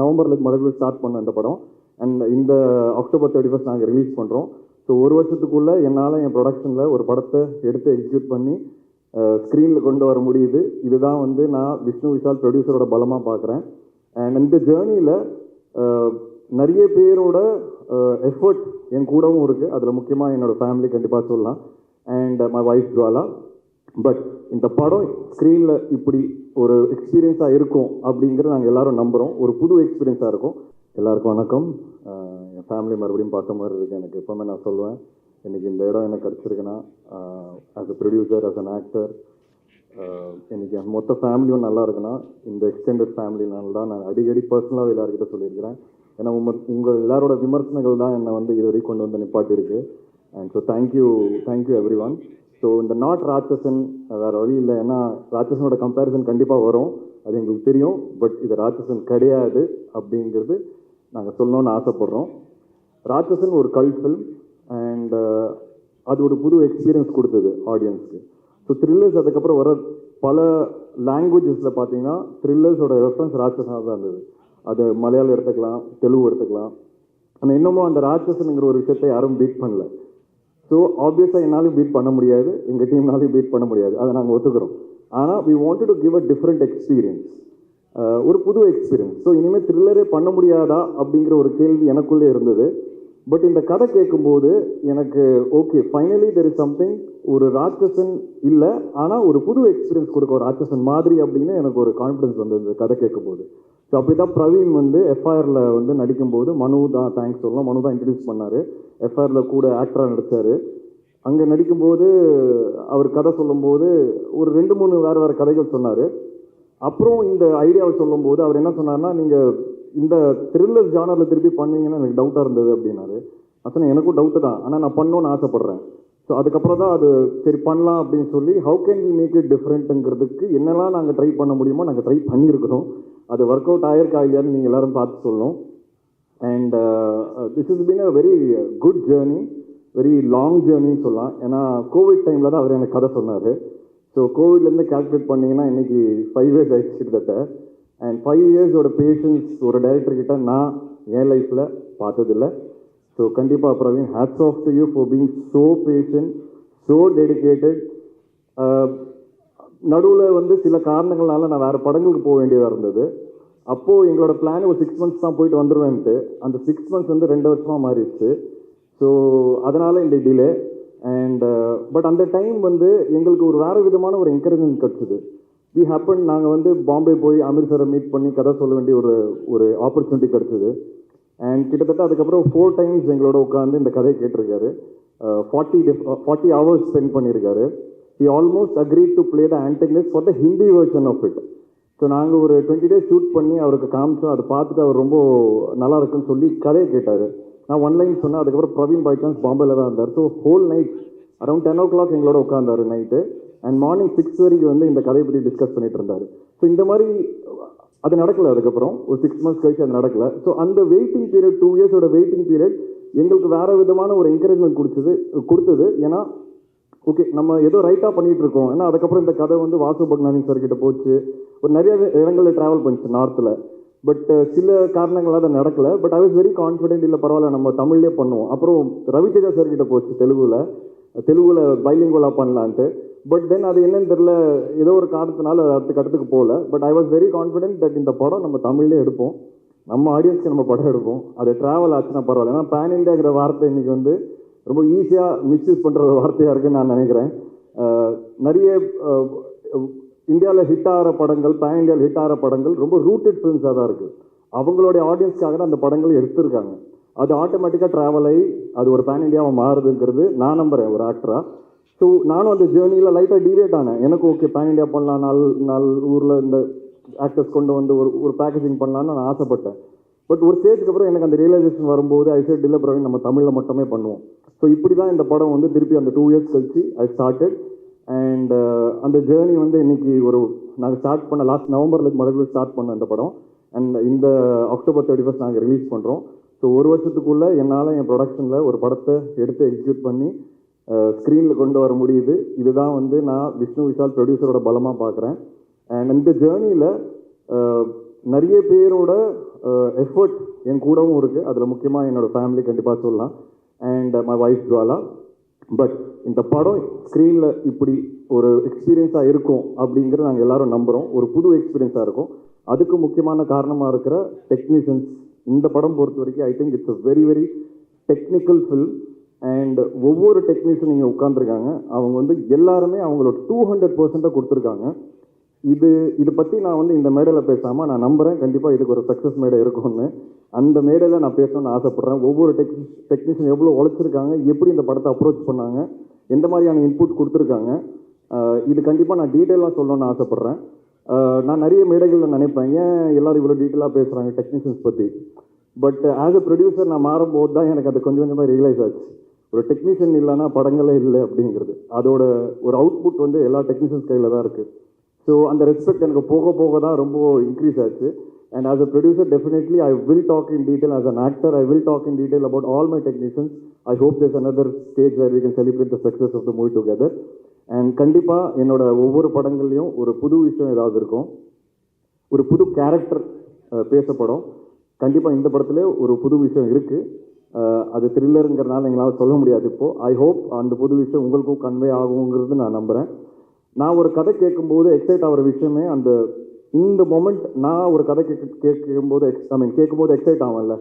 நவம்பரில் மறுபடியும் ஸ்டார்ட் பண்ண இந்த படம். அண்ட் இந்த அக்டோபர் தேர்ட்டி ஃபஸ்ட் நாங்கள் ரிலீஸ் பண்ணுறோம் ஸோ ஒரு வருஷத்துக்குள்ளே என்னால் என் ப்ரொடக்ஷனில் ஒரு படத்தை எடுத்து எக்ஸிக்யூட் பண்ணி ஸ்க்ரீனில் கொண்டு வர முடியுது. இதுதான் வந்து நான் விஷ்ணு விஷால் ப்ரொடியூசரோட பலமாக பார்க்குறேன் அண்ட் இந்த ஜேர்னியில் நிறைய பேரோட எஃபர்ட் என் கூடவும் இருக்குது அதில் முக்கியமாக என்னோடய ஃபேமிலி கண்டிப்பாக சொல்லலாம். And my wife Jwala. But இந்த படம் ஸ்க்ரீனில் இப்படி ஒரு எக்ஸ்பீரியன்ஸாக இருக்கும் அப்படிங்கிறத நாங்கள் எல்லாரும் நம்புகிறோம் ஒரு புது எக்ஸ்பீரியன்ஸாக இருக்கும். எல்லாருக்கும் வணக்கம். என் ஃபேமிலி மறுபடியும் பார்த்த மாதிரி இருக்குது எனக்கு எப்போவுமே நான் சொல்லுவேன். இன்றைக்கி இந்த இடம் எனக்கு கிடச்சிருக்குன்னா as a producer as an actor இன்றைக்கி என் மொத்த ஃபேமிலியும் நல்லா இருக்குன்னா இந்த எக்ஸ்டெண்டட் ஃபேமிலினால தான் நான் அடிக்கடி பர்சனலாக எல்லாருக்கிட்ட சொல்லியிருக்கிறேன். ஏன்னா உங்கள் உங்கள் எல்லாரோட விமர்சனங்கள் தான் என்னை வந்து இது வரைக்கும் கொண்டு வந்து நிப்பாட்டியிருக்கு. And so thank you thank you everyone so இந்த நாட் ராட்சசன் வேறு வழி இல்லை. ஏன்னா ராட்சசனோட கம்பேரிசன் கண்டிப்பாக வரும். அது எங்களுக்கு தெரியும். பட் இது ராட்சசன் கிடையாது அப்படிங்கிறது நாங்கள் சொல்லணும்னு ஆசைப்படுறோம். ராட்சசன் ஒரு கல் ஃபில்ம் அண்ட் அது ஒரு புது எக்ஸ்பீரியன்ஸ் கொடுத்தது ஆடியன்ஸ்க்கு ஸோ த்ரில்லர்ஸ் அதுக்கப்புறம் வர பல லாங்குவேஜஸில் பார்த்தீங்கன்னா த்ரில்லர்ஸோட ரெஃபரன்ஸ் ராட்சசனாக தான் இருந்தது. அது மலையாளம் எடுத்துக்கலாம் தெலுங்கு எடுத்துக்கலாம். ஆனால் இன்னமும் அந்த ராட்சசனுங்கிற ஒரு விஷயத்தை யாரும் பீட் பண்ணல. ஸோ ஆப்வியஸாக என்னாலும் பீட் பண்ண முடியாது. எங்கள் டீம்னாலையும் பீட் பண்ண முடியாது. அதை நாங்கள் ஒத்துக்கிறோம். ஆனால் we want to give a different experience ஒரு புது எக்ஸ்பீரியன்ஸ் ஸோ இனிமேல் த்ரில்லரே பண்ண முடியாதா அப்படிங்கிற ஒரு கேள்வி எனக்குள்ளே இருந்தது. பட் இந்த கதை கேட்கும்போது எனக்கு okay finally there is something ஒரு ராட்சசன் இல்லை ஆனால் ஒரு புது எக்ஸ்பீரியன்ஸ் கொடுக்க ஒரு ராட்சசன் மாதிரி அப்படின்னு எனக்கு ஒரு கான்ஃபிடன்ஸ் வந்தது இந்த கதை கேட்கும்போது. ஸோ அப்படி தான் பிரவீன் வந்து எஃப்ஐஆரில் வந்து நடிக்கும்போது மனு தான் தேங்க்ஸ் சொல்லலாம் மனு தான் இன்ட்ரடியூஸ் பண்ணார் எஃப்ஐஆரில் கூட ஆக்டராக நடித்தார் அங்கே நடிக்கும்போது அவர் கதை சொல்லும்போது ஒரு ரெண்டு மூணு வேறு வேறு கதைகள் சொன்னார். அப்புறம் இந்த ஐடியாவை சொல்லும்போது அவர் என்ன சொன்னார்னா நீங்கள் இந்த த்ரில்லர் ஜானரில் திருப்பி பண்ணீங்கன்னா எனக்கு டவுட்டாக இருந்தது அப்படின்னாரு. நான் எனக்கும் டவுட்டு தான். ஆனால் நான் பண்ணணும்னு ஆசைப்பட்றேன். ஸோ அதுக்கப்புறம் தான் அது சரி பண்ணலாம் அப்படின்னு சொல்லி how can you make it டிஃப்ரெண்ட்டுங்கிறதுக்கு என்னெல்லாம் நாங்கள் ட்ரை பண்ண முடியுமோ நாங்கள் ட்ரை பண்ணியிருக்கிறோம். அது ஒர்க் அவுட் ஆயிருக்கா இல்லையான்னு நீங்கள் எல்லாரும் பார்த்து சொல்லணும். And this is been a very good journey very long ஜேர்னின்னு சொல்லலாம். ஏன்னா கோவிட் டைமில் தான் அவர் எனக்கு கதை சொன்னார். ஸோ கோவிட்லேருந்து கால்குலேட் பண்ணிங்கன்னா இன்றைக்கி ஃபைவ் இயர்ஸ் ஆயிடுச்சு கிட்டத்தட்ட. அண்ட் ஃபைவ் இயர்ஸோட பேஷன்ஸ் ஒரு டைரக்டர்கிட்ட நான் என் லைஃப்பில் பார்த்ததில்ல. ஸோ கண்டிப்பாக Praveen hats off to you for being so passion so dedicated நடுவில் வந்து சில காரணங்களால நான் வேறு படங்களுக்கு போக வேண்டியதாக இருந்தது. அப்போது எங்களோட பிளான் ஒரு சிக்ஸ் மந்த்ஸ் தான் போயிட்டு வந்துடுவேன்ட்டு அந்த சிக்ஸ் மந்த்ஸ் வந்து ரெண்டு வருஷமாக மாறிடுச்சு. ஸோ அதனால் இந்த டிலே அண்ட் பட் அந்த டைம் வந்து எங்களுக்கு ஒரு வேறு விதமான ஒரு என்கரேஜ்மெண்ட் கிடச்சிது. வி ஹேப்பன் நாங்கள் வந்து பாம்பே போய் அமிர்தரை மீட் பண்ணி கதை சொல்ல வேண்டிய ஒரு ஒரு ஆப்பர்ச்சுனிட்டி கிடச்சிது. அண்ட் கிட்டத்தட்ட அதுக்கப்புறம் ஃபோர் டைம்ஸ் எங்களோட உட்காந்து இந்த கதையை கேட்டிருக்காரு. ஃபார்ட்டி ஃபார்ட்டி ஹவர்ஸ் ஸ்பெண்ட் பண்ணியிருக்காரு. He almost agree to play the antagonist for the Hindi version of it so நாங்கள் ஒரு டுவெண்ட்டி டேஸ் ஷூட் பண்ணி அவருக்கு காமிச்சோம். அதை பார்த்துட்டு அவர் ரொம்ப நல்லா இருக்குன்னு சொல்லி கதையை கேட்டார். நான் ஒன் லைன் சொன்னேன். அதுக்கப்புறம் பிரவீன் பை சான்ஸ் பாம்பேல தான் இருந்தார். So whole night around ten o'clock எங்களோட உட்காந்தாரு நைட்டு அண்ட் மார்னிங் சிக்ஸ் வரைக்கும் வந்து இந்த கதையை பற்றி டிஸ்கஸ் பண்ணிட்டு இருந்தார். ஸோ இந்த மாதிரி அது நடக்கல அதுக்கப்புறம். ஒரு சிக்ஸ் மந்த்ஸ் கழிச்சு அது நடக்கல. ஸோ அந்த வெயிட்டிங் பீரியட் டூ இயர்ஸோட வெயிட்டிங் பீரியட் எங்களுக்கு வேறு விதமான ஒரு என்கரேஜ்மெண்ட் கொடுத்தது கொடுத்தது. ஏன்னா ஓகே நம்ம ஏதோ ரைட்டாக பண்ணிகிட்டு இருக்கோம் ஏன்னா அதுக்கப்புறம் இந்த கதை வந்து வாசு பக்னானி சார் கிட்ட போச்சு. ஒரு நிறைய இடங்களில் ட்ராவல் பண்ணிச்சு நார்த்தில் பட் uh, சில காரணங்களால் அது நடக்கல. But I was very confident இல்லை பரவாயில்ல நம்ம தமிழ்லேயே பண்ணுவோம். அப்புறம் ரவிதேஜா சார் கிட்ட போச்சு தெலுங்குல. தெலுங்குல பைலிங்குவலாக பண்ணலான்ட்டு. பட் தென் அது என்னன்னு தெரில ஏதோ ஒரு காரணத்தினால அடுத்த கட்டத்துக்கு போகல. But I was very confident that இந்த படம் நம்ம தமிழ்லேயே எடுப்போம். நம்ம ஆடியன்ஸ்க்கு நம்ம படம் எடுப்போம். அது ட்ராவல் ஆச்சுன்னா பரவாயில்ல. ஏன்னா பேன் இண்டியாங்கிற வார்த்தை இன்னைக்கு வந்து ரொம்ப ஈஸியாக மிஸ்யூஸ் பண்ணுற வார்த்தையாக இருக்குன்னு நான் நினைக்கிறேன். நிறைய இந்தியாவில் ஹிட் ஆகிற படங்கள் பேன் இந்தியாவில் ஹிட் ஆகிற படங்கள் ரொம்ப ரூட்டட் ஃபிலிம்ஸாக தான் இருக்குது அவங்களுடைய ஆடியன்ஸ்க்காக தான் அந்த படங்கள் எடுத்திருக்காங்க. அது ஆட்டோமேட்டிக்காக ட்ராவல் ஆகி அது ஒரு பேன் இண்டியாவை மாறுதுங்கிறது நான் நம்புகிறேன் ஒரு ஆக்டராக ஸோ நானும் அந்த ஜேர்னியில் லைட்டாக டிவேட் ஆனேன். எனக்கு ஓகே பேன் இண்டியா பண்ணலாம் நாலு நாலு ஊரில் இந்த ஆக்டர்ஸ் கொண்டு வந்து ஒரு ஒரு பேக்கேஜிங் பண்ணலான்னு நான் ஆசைப்பட்டேன். பட் ஒரு ஸ்டேஜ்க்கு அப்புறம் எனக்கு அந்த ரியலைசேஷன் வரும்போது ஐ சைட் இல்லை நம்ம தமிழில் மட்டுமே பண்ணுவோம். ஸோ இப்படி தான் இந்த படம் வந்து திருப்பி அந்த டூ இயர்ஸ் கழிச்சு ஐ ஸ்டார்டட் அண்ட் அந்த ஜேர்னி வந்து இன்னைக்கு ஒரு நாங்கள் ஸ்டார்ட் பண்ண லாஸ்ட் நவம்பரில் மறுபடியும் ஸ்டார்ட் பண்ண அந்த படம். அண்ட் இந்த அக்டோபர் தேர்ட்டி ஃபஸ்ட் நாங்கள் ரிலீஸ் பண்ணுறோம் ஸோ ஒரு வருஷத்துக்குள்ளே என்னால் என் ப்ரொடக்ஷனில் ஒரு படத்தை எடுத்து எக்ஸிக்யூட் பண்ணி uh, ஸ்க்ரீனில் கொண்டு வர முடியுது. இதுதான் வந்து நான் விஷ்ணு விஷால் ப்ரொடியூசரோட பலமாக பார்க்குறேன் அண்ட் இந்த ஜேர்னியில் uh, நிறைய பேரோட uh, எஃபர்ட் என் கூடவும் இருக்குது அதில் முக்கியமாக என்னோட ஃபேமிலி கண்டிப்பாக சொல்லலாம். And my wife Jwala but இந்த படம் ஸ்க்ரீனில் இப்படி ஒரு எக்ஸ்பீரியன்ஸாக இருக்கும் அப்படிங்கிற நாங்கள் எல்லாரும் நம்புகிறோம் ஒரு புது எக்ஸ்பீரியன்ஸாக இருக்கும். அதுக்கு முக்கியமான காரணமாக இருக்கிற டெக்னீஷியன்ஸ் இந்த படம் பொறுத்த வரைக்கும் I think it's a very very technical film and ஒவ்வொரு டெக்னீஷியன் இங்கே உட்காந்துருக்காங்க அவங்க வந்து எல்லாருமே அவங்களோட டூ ஹண்ட்ரட் பர்சன்ட்டாக கொடுத்துருக்காங்க. இது இது பற்றி நான் வந்து இந்த மேடையில் பேசாமல் நான் நம்புகிறேன் கண்டிப்பாக இதுக்கு ஒரு சக்ஸஸ் மேடை இருக்கும்னு. அந்த மேடையில் நான் பேசணும்னு ஆசைப்பட்றேன். ஒவ்வொரு டெக்னி டெக்னீஷியன் எவ்வளோ உழைச்சிருக்காங்க எப்படி இந்த படத்தை அப்ரோச் பண்ணாங்க எந்த மாதிரியான இன்புட் கொடுத்துருக்காங்க இது கண்டிப்பாக நான் டீட்டெயிலாக சொல்லணும்னு ஆசைப்பட்றேன். நான் நிறைய மேடைகளில் நினைப்பேன். ஏன் எல்லோரும் இவ்வளோ டீட்டெயிலாக பேசுகிறாங்க டெக்னீஷியன்ஸ் பற்றி பட் ஆஸ் அ ப்ரொடியூசர் நான் மாறும்போது தான் எனக்கு அது கொஞ்சம் கொஞ்சமாக ரியலைஸ் ஆச்சு. ஒரு டெக்னீஷியன் இல்லைன்னா படங்களே இல்லை அப்படிங்கிறது. அதோட ஒரு அவுட்புட் வந்து எல்லா டெக்னீஷியன்ஸ் கையில் தான் இருக்குது ஸோ அந்த ரெஸ்பெக்ட் எனக்கு போக போக தான் ரொம்ப இன்க்ரீஸ் ஆச்சு. And as a producer definitely I will talk in detail as an actor I will talk in detail about all my technicians I hope there's another stage where we can celebrate the success of the movie together and கண்டிப்பாக என்னோட ஒவ்வொரு படங்கள்லையும் ஒரு புது விஷயம் ஏதாவது இருக்கும். ஒரு புது கேரக்டர் பேசப்படும். கண்டிப்பாக இந்த படத்துல ஒரு புது விஷயம் இருக்குது அது த்ரில்லருங்கிறனால எங்களால் சொல்ல முடியாது இப்போது ஐ ஹோப் அந்த புது விஷயம் உங்களுக்கும் கன்வே ஆகுங்கிறது நான் நம்புகிறேன் நான் ஒரு கதை கேட்கும்போது எக்ஸைட் ஆகிற விஷயமே அந்த இந்த மொமெண்ட் நான் ஒரு கதை கேட்க கேட்கும்போது எக்ஸ் ஐ மீன் கேட்கும்போது எக்ஸைட் ஆகும்ல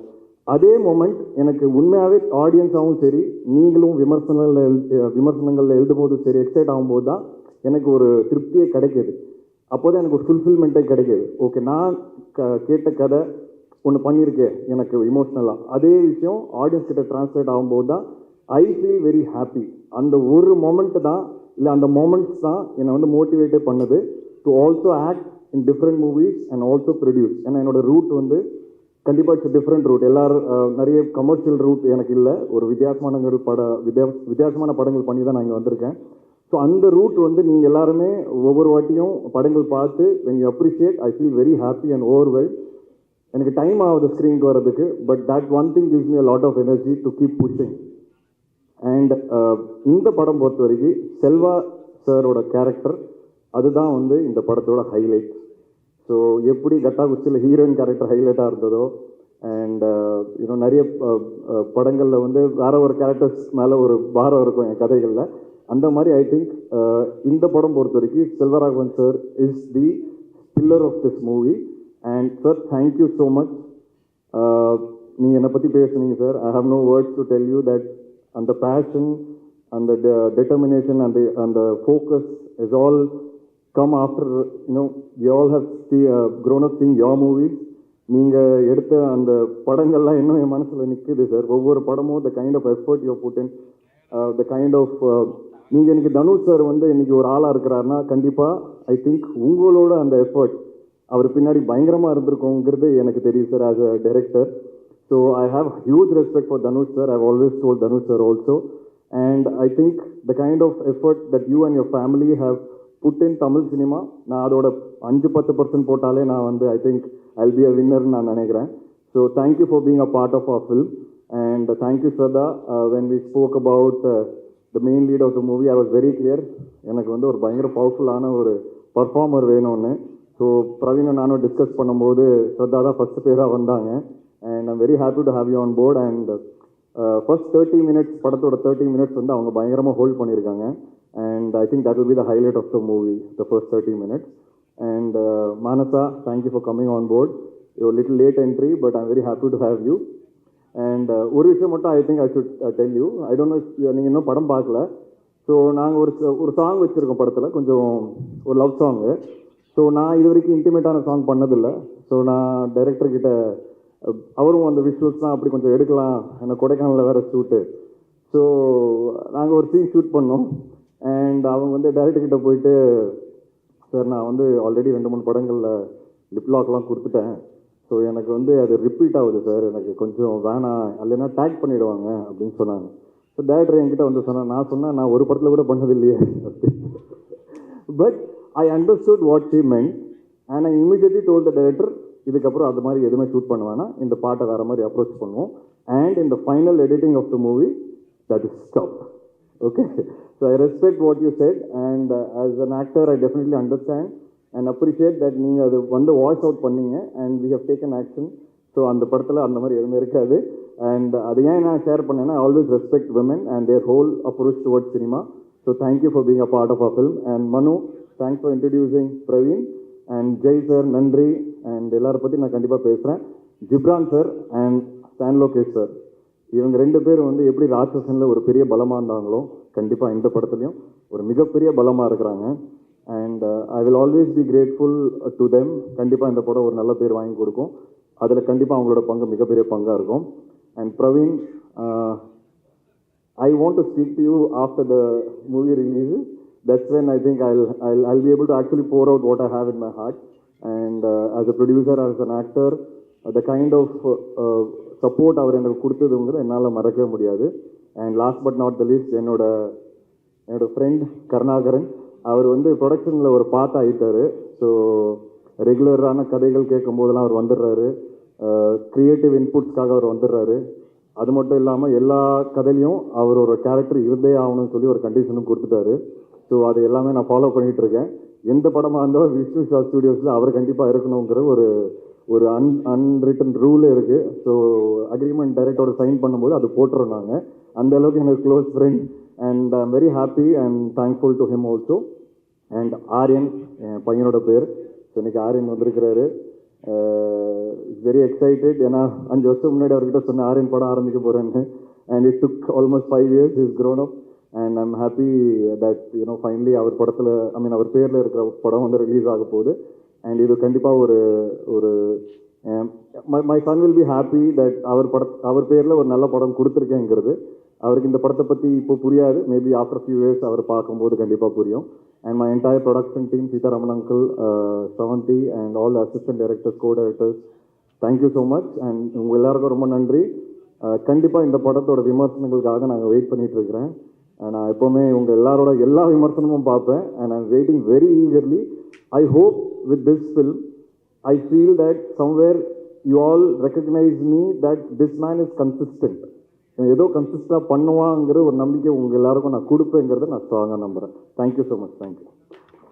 அதே மொமெண்ட் எனக்கு உண்மையாகவே ஆடியன்ஸாகவும் சரி நீங்களும் விமர்சனங்களில் விமர்சனங்களில் எழுதும்போது சரி எக்ஸைட் ஆகும்போது தான் எனக்கு ஒரு திருப்தியே கிடைக்கிது. அப்போ தான் எனக்கு ஒரு ஃபுல்ஃபில்மெண்ட்டே கிடைக்கிது. ஓகே நான் க கேட்ட கதை ஒன்று பண்ணியிருக்கேன் எனக்கு இமோஷ்னலாக அதே விஷயம் ஆடியன்ஸ் கிட்ட டிரான்ஸ்லேட் ஆகும்போது தான் ஐ ஃபீல் வெரி ஹாப்பி அந்த ஒரு மொமெண்ட்டு தான் இல்லை அந்த மூமெண்ட்ஸ் தான் என்னை வந்து மோட்டிவேட்டே பண்ணுது to also act in different movies and also produce ஏன்னா என்னோட ரூட் வந்து கண்டிப்பாக இட்ஸ் டிஃப்ரெண்ட் ரூட் எல்லாரும் நிறைய கமர்ஷியல் ரூட் எனக்கு இல்லை. ஒரு வித்தியாசமான பட வித்தியா வித்தியாசமான படங்கள் பண்ணி தான் நான் இங்கே வந்திருக்கேன். ஸோ அந்த ரூட் வந்து நீங்கள் எல்லாருமே ஒவ்வொரு வாட்டியும் படங்கள் பார்த்து when you appreciate I feel very happy and over எனக்கு டைம் ஆகுது ஸ்க்ரீனுக்கு வர்றதுக்கு but that one thing gives me lot of energy to keep pushing and uh, இந்த படம் பொறுத்த வரைக்கும் செல்வா சாரோட கேரக்டர் அதுதான் வந்து இந்த படத்தோட ஹைலைட் ஸோ எப்படி கட்டா குச்சியில் ஹீரோயின் கேரக்டர் ஹைலைட்டாக இருந்ததோ அண்ட் இன்னும் uh, நிறைய uh, படங்களில் வந்து வேற ஒரு கேரக்டர்ஸ் மேலே ஒரு பாரம் இருக்கும் என் கதைகளில். அந்த மாதிரி ஐ திங்க் இந்த படம் பொறுத்த வரைக்கும் Selvaraghavan sir is the pillar of this movie and sir thank you so much நீங்கள் என்னை பற்றி பேசுனீங்க sir I have no words to tell you that அந்த பேஷன் அந்த the focus அந்த focus is all come after we all all see, uh, grown up seeing your movies நீங்கள் எடுத்த அந்த படங்கள்லாம் இன்னும் என் மனசில் நிற்குது சார் ஒவ்வொரு படமும் the kind of effort you putting the kind of நீங்கள் இன்னைக்கு தனுஷ் சார் வந்து இன்னைக்கு ஒரு ஆளாக இருக்கிறாருன்னா கண்டிப்பாக ஐ திங்க் உங்களோட அந்த எஃபர்ட் அவர் பின்னாடி பயங்கரமாக இருந்திருக்கோங்கிறது எனக்கு தெரியும் sir as a director so I have huge respect for Dhanush sir I always told Dhanush sir also and I think the kind of effort that you and your family have put in Tamil cinema நான் அதோட அஞ்சு பத்து percent போட்டாலே நான் வந்து I think I'll be a வின்னர்னு நான் நினைக்கிறேன். So thank you for being a part of our film and thank you Shraddha when we spoke about the main lead of the movie I was very clear எனக்கு வந்து ஒரு பயங்கர பவர்ஃபுல்லான ஒரு performer வேணும்னு. So பிரவீனும் நானும் டிஸ்கஸ் பண்ணும்போது ஸ்ரத்தா தான் ஃபஸ்ட்டு பேராக வந்தாங்க. And I'm very happy to have you on board and first thirty minutes படத்தோட தேர்ட்டி மினிட்ஸ் வந்து அவங்க பயங்கரமாக ஹோல்ட் பண்ணியிருக்காங்க. And I think that will be the highlight of the movie the first thirty minutes and Manasa thank you for coming on board you little late entry but I'm very happy to have you and ஒரு விஷயம் மட்டும் I think I should tell you I don't no நீங்கள் இன்னும் படம் பார்க்கல. So நாங்கள் ஒரு ஒரு சாங் வச்சுருக்கோம் படத்தில். கொஞ்சம் ஒரு லவ் சாங்கு ஸோ நான் இது வரைக்கும் இன்டிமேட்டான சாங் பண்ணதில்லை. ஸோ நான் டைரக்டர்கிட்ட அவரும் அந்த விஷுவல்ஸ்லாம் அப்படி கொஞ்சம் எடுக்கலாம். ஏன்னா கொடைக்கானலில் வேறு ஷூட்டு ஸோ நாங்கள் ஒரு சீன் ஷூட் பண்ணோம். அண்ட் அவங்க வந்து டைரக்டர் கிட்ட போயிட்டு சார் நான் வந்து ஆல்ரெடி ரெண்டு மூணு படங்களில் லிப்லாக்லாம் கொடுத்துட்டேன். ஸோ எனக்கு வந்து அது ரிப்பீட் ஆகுது சார் எனக்கு கொஞ்சம் வேணாம். இல்லைன்னா டேக் பண்ணிவிடுவாங்க அப்படின்னு சொன்னாங்க. ஸோ டேரக்டர் என்கிட்ட வந்து சொன்னேன் நான் சொன்னேன் நான் ஒரு படத்தில் கூட பண்ணது இல்லையே. But I understood what she meant and I immediately told the director இதுக்கப்புறம் அது மாதிரி எதுவுமே ஷூட் பண்ண வேணாம். இந்த பாட்டை வேறு மாதிரி அப்ரோச் பண்ணுவோம். அண்ட் இந்த final editing of the movie that is stop okay so I respect what you said and as an actor I definitely understand and appreciate that நீங்கள் அது வந்து வாய்ஸ் அவுட் பண்ணீங்க and we have taken action so அந்த படத்தில் அந்த மாதிரி எதுவுமே இருக்காது. அண்ட் அது ஏன் நான் ஷேர் பண்ணேன்னா always respect women and their whole approach toward cinema so thank you for being a part of a film and Manu thanks for introducing Praveen and Jai sir நன்றி. அண்ட் எல்லாரை பற்றி நான் கண்டிப்பாக பேசுகிறேன் Ghibran sir and San Lokesh sir இவங்க ரெண்டு பேரும் வந்து எப்படி ராட்சசனில் ஒரு பெரிய பலமாக இருந்தாங்களோ கண்டிப்பாக இந்த படத்துலையும் ஒரு மிகப்பெரிய பலமாக இருக்கிறாங்க. And I will always be grateful to them கண்டிப்பாக இந்த படம் ஒரு நல்ல பேர் வாங்கி கொடுக்கும். அதில் கண்டிப்பாக அவங்களோட பங்கு மிகப்பெரிய பங்காக இருக்கும். And Praveen I want to speak to you after the movie releases. That's when I think I'll, I'll, I'll be able to actually pour out what I have in my heart. And uh, as a producer, as an actor, uh, the kind of uh, uh support அவர் எனக்கு கொடுத்ததுங்கிறது என்னால் மறக்கவே முடியாது. And last but not the least என்னோட என்னோட friend Karunakaran அவர் வந்து ப்ரொடக்ஷனில் ஒரு பார்ட் ஆகிட்டார் ஸோ ரெகுலரான கதைகள் கேட்கும் போதெல்லாம் அவர் வந்துடுறாரு. Uh, க்ரியேட்டிவ் இன்புட்ஸ்க்காக அவர் வந்துடுறாரு. அது மட்டும் இல்லாமல் எல்லா கதையிலையும் அவர் ஒரு கேரக்டர் இருந்தே ஆகணும்னு சொல்லி ஒரு கண்டிஷனும் கொடுத்துட்டாரு. ஸோ அது எல்லாமே நான் ஃபாலோ பண்ணிட்டு இருக்கேன் எந்த படமாக இருந்தாலும் விஷ்ணு ஷா ஸ்டுடியோஸில் அவர் கண்டிப்பாக இருக்கணுங்கிற ஒரு ஒரு அன் அன்ரிட்டன் ரூல் இருக்குது ஸோ அக்ரிமெண்ட் டைரக்டோட சைன் பண்ணும்போது அது போட்டுறோம் நாங்கள் அந்த அளவுக்கு எனக்கு close friend and I am very happy and thankful to him also and Aryan என் பையனோட பேர். ஸோ இன்னைக்கு ஆரியன் வந்திருக்கிறாரு. Uh, வெரி எக்ஸைட்டட் ஏன்னா அஞ்சு வருஷம் முன்னாடி அவர்கிட்ட சொன்ன ஆரியன் படம் ஆரம்பிக்க போகிறேன்னு and it took almost five years is grown up and I'm happy that you know finally அவர் படத்தில் ஐ மீன் அவர் பேரில் இருக்கிற படம் வந்து ரிலீஸ் ஆக போகுது. அண்ட் இது கண்டிப்பாக ஒரு ஒரு my son will be happy that அவர் பட அவர் பேரில் ஒரு நல்ல படம் கொடுத்துருக்கேங்கிறது. அவருக்கு இந்த படத்தை பற்றி இப்போ புரியாது. மேபி ஆஃப்டர் ஃபியூ இயர்ஸ் அவர் பார்க்கும்போது கண்டிப்பாக புரியும். And my entire production team Seetharaman uncle seventy and all assistant directors co directors thank you so much and உங்கள் எல்லாருக்கும் ரொம்ப நன்றி. Uh, கண்டிப்பாக இந்த படத்தோட விமர்சனங்களுக்காக நாங்கள் வெயிட் பண்ணிகிட்டு இருக்கிறேன். நான் எப்போவுமே உங்கள் எல்லாரோட எல்லா விமர்சனமும் பார்ப்பேன். And I'm waiting very eagerly I hope with this film I feel that somewhere you all recognise me that this man is consistent ஏதோ கன்சிஸ்டாக பண்ணுவாங்கிற ஒரு நம்பிக்கை உங்கள் எல்லாருக்கும் நான் கொடுப்பேங்கிறத நான் ஸ்ட்ராங்காக நம்புகிறேன் தேங்க்யூ ஸோ மச் தேங்க்யூ